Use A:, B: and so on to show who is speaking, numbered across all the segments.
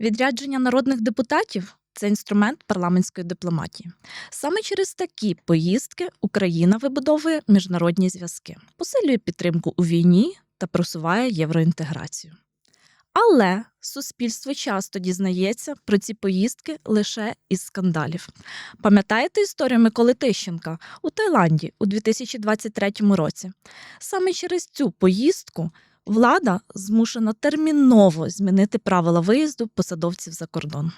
A: Відрядження народних депутатів це інструмент парламентської дипломатії. Саме через такі поїздки Україна вибудовує міжнародні зв'язки, посилює підтримку у війні та просуває євроінтеграцію. Але суспільство часто дізнається про ці поїздки лише із скандалів. Пам'ятаєте історію Миколи Тищенка у Таїланді у 2023 році? Саме через цю поїздку влада змушена терміново змінити правила виїзду посадовців за кордон.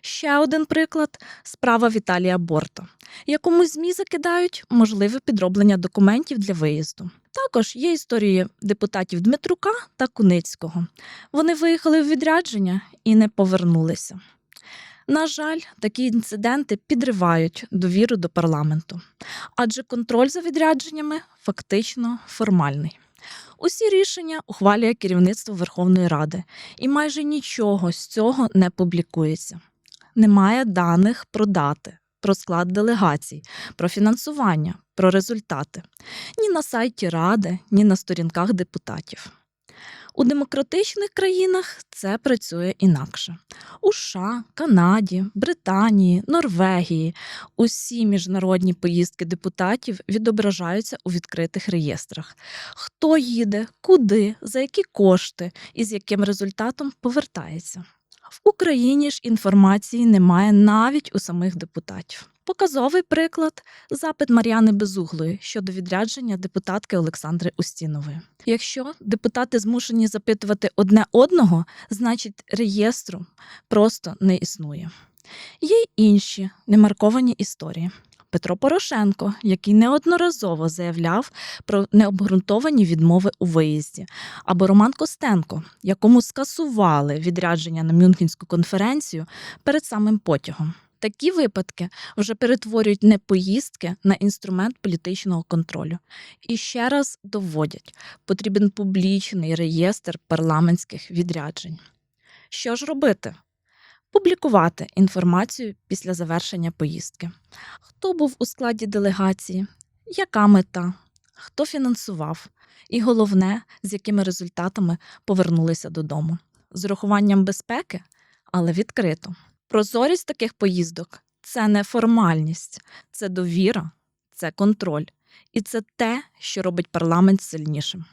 A: Ще один приклад справа Віталія Борта, якому ЗМІ закидають можливе підроблення документів для виїзду. Також є історії депутатів Дмитрука та Куницького. Вони виїхали в відрядження і не повернулися. На жаль, такі інциденти підривають довіру до парламенту, адже контроль за відрядженнями фактично формальний. Усі рішення ухвалює керівництво Верховної Ради, і майже нічого з цього не публікується. Немає даних про дати, про склад делегацій, про фінансування, про результати ні на сайті Ради, ні на сторінках депутатів. У демократичних країнах це працює інакше. У США, Канаді, Британії, Норвегії усі міжнародні поїздки депутатів відображаються у відкритих реєстрах. Хто їде, куди, за які кошти і з яким результатом повертається. В Україні ж інформації немає навіть у самих депутатів. Показовий приклад запит Мар'яни Безуглої щодо відрядження депутатки Олександри Устінової. Якщо депутати змушені запитувати одне одного, значить реєстру просто не існує. Є й інші немарковані історії. Петро Порошенко, який неодноразово заявляв про необґрунтовані відмови у виїзді, або Роман Костенко, якому скасували відрядження на Мюнхенську конференцію перед самим потягом. Такі випадки вже перетворюють не поїздки на інструмент політичного контролю. І ще раз доводять, потрібен публічний реєстр парламентських відряджень. Що ж робити? Публікувати інформацію після завершення поїздки. Хто був у складі делегації, яка мета, хто фінансував, і головне, з якими результатами повернулися додому. З урахуванням безпеки, але відкрито. Прозорість таких поїздок це не формальність, це довіра, це контроль. І це те, що робить парламент сильнішим.